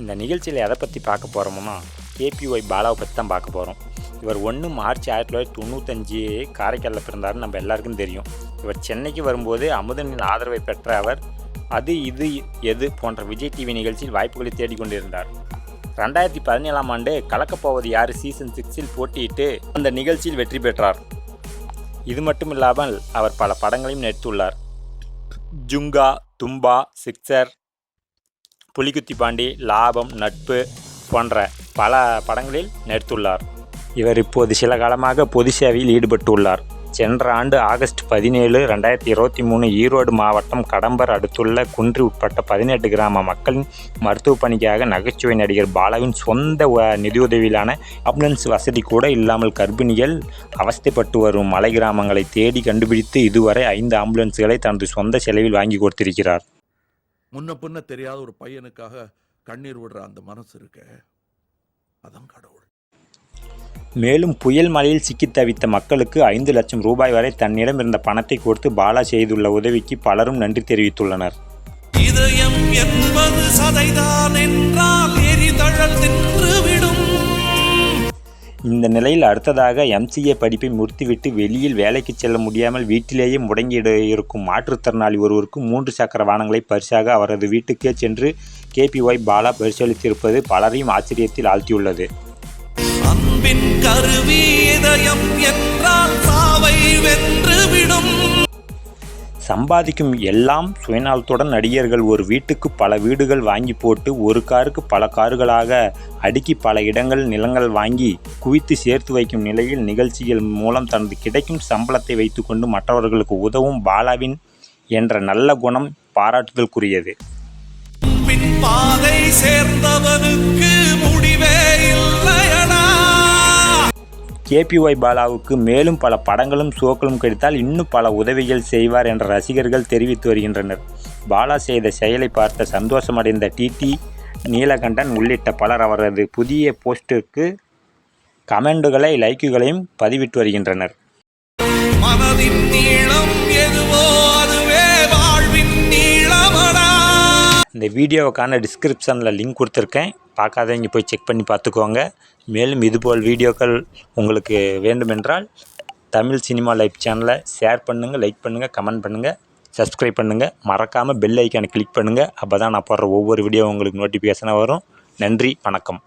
இந்த நிகழ்ச்சியில் எதை பற்றி பார்க்க போகிறோம்னா கேபிஒய் பாலாவை பற்றி தான் பார்க்க போகிறோம் இவர் ஒன்று மார்ச் ஆயிரத்தி தொள்ளாயிரத்தி தொண்ணூத்தஞ்சு காரைக்காலில் பிறந்தாருன்னு நம்ம எல்லாருக்கும் தெரியும். இவர் சென்னைக்கு வரும்போது அமுதனின் ஆதரவை பெற்ற அவர் அது இது எது போன்ற விஜய் டிவி நிகழ்ச்சியில் வாய்ப்புகளை தேடிக்கொண்டிருந்தார் ரெண்டாயிரத்தி பதினேழாம் ஆண்டு கலக்கப்போவது யார்? சீசன் சிக்ஸில் போட்டியிட்டு அந்த நிகழ்ச்சியில் வெற்றி பெற்றார். இது மட்டும் இல்லாமல் அவர் பல படங்களையும் நடித்துள்ளார். ஜுங்கா தும்பா சிக்ஸர் புலிகுத்தி பாண்டி லாபம் நட்பு போன்ற பல படங்களில் நடித்துள்ளார். இவர் இப்போது சில காலமாக பொது சேவையில் ஈடுபட்டுள்ளார். சென்ற ஆண்டு ஆகஸ்ட் பதினேழு ரெண்டாயிரத்தி இருபத்தி மூணு ஈரோடு மாவட்டம் கடம்பர் அடுத்துள்ள குன்றி உட்பட்ட பதினெட்டு கிராம மக்களின் மருத்துவ பணிக்காக நகைச்சுவை நடிகர் பாலாவின் சொந்த வ- நிதியுதவியிலான ஆம்புலன்ஸ் வசதி கூட இல்லாமல் கர்ப்பிணிகள் அவஸ்தைப்பட்டு வரும் மலை கிராமங்களை தேடி கண்டுபிடித்து இதுவரை ஐந்து ஆம்புலன்ஸ்களை தனது சொந்த செலவில் வாங்கி கொடுத்திருக்கிறார். முன்ன பின்ன தெரியாத ஒரு பையனுக்காக கண்ணீர் விடுற அந்த மனசு இருக்க. அதான் கடவுள். மேலும் புயல் மழையில் சிக்கித் தவித்த மக்களுக்கு ஐந்து லட்சம் ரூபாய் வரை தன்னிடம் இருந்த பணத்தை கொடுத்து பாலா செய்துள்ள உதவிக்கு பலரும் நன்றி தெரிவித்துள்ளனர். இதயம் என்பது சதைதான். இந்த நிலையில் அடுத்ததாக எம்சிஏ படிப்பை முடித்துவிட்டு வெளியில் வேலைக்கு செல்ல முடியாமல் வீட்டிலேயே முடங்கி இருக்கும் மாற்றுத்திறனாளி ஒருவருக்கு மூன்று சக்கர வாகனங்களை பரிசாக அவரது வீட்டுக்கே சென்று கேபிஒய் பாலா பரிசளித்திருப்பது பலரையும் ஆச்சரியத்தில் ஆழ்த்தியுள்ளது. அன்பின் கருவி இதயம் என் சம்பாதிக்கும் எல்லாம் சுயநலத்துடன் நடிகர்கள் ஒரு வீட்டுக்கு பல வீடுகள் வாங்கி போட்டு ஒரு காருக்கு பல கார்களாக அடுக்கி பல இடங்கள் நிலங்கள் வாங்கி குவித்து சேர்த்து வைக்கும் நிலையில் நிகழ்ச்சிகள் மூலம் தனது கிடைக்கும் சம்பளத்தை வைத்துக்கொண்டு மற்றவர்களுக்கு உதவும் பாலாவின் என்ற நல்ல குணம் பாராட்டுதலுக்குரியது. பாதை சேர்ந்தவனுக்கு முடிவே இல்லை. கேபிஒய் பாலாவுக்கு மேலும் பல படங்களும் ஷோக்களும் கிடைத்தால் இன்னும் பல உதவிகள் செய்வார் என்ற ரசிகர்கள் தெரிவித்து வருகின்றனர். பாலா செய்த செயலை பார்த்த சந்தோஷமடைந்த டிடி நீலகண்டன் உள்ளிட்ட பலர் அவரது புதிய போஸ்டிற்கு கமெண்டுகளை லைக்குகளையும் பதிவிட்டு வருகின்றனர். மனதின் நீளம் எதுவோ அதுவே வாழ்வின் நீளமடா. இந்த வீடியோவுக்கான டிஸ்கிரிப்ஷனில் லிங்க் கொடுத்துருக்கேன். பார்க்காதவங்க போய் செக் பண்ணி பார்த்துக்கோங்க. மேலும் இதுபோல் வீடியோக்கள் உங்களுக்கு வேண்டுமென்றால் தமிழ் சினிமா லைஃப் சேனலை ஷேர் பண்ணுங்கள் லைக் பண்ணுங்கள் கமெண்ட் பண்ணுங்கள் சப்ஸ்கிரைப் பண்ணுங்கள் மறக்காமல் பெல் ஐக்கானை கிளிக் பண்ணுங்கள் அப்போ தான் நான் போடுற ஒவ்வொரு வீடியோ உங்களுக்கு நோட்டிஃபிகேஷனாக வரும். நன்றி வணக்கம்.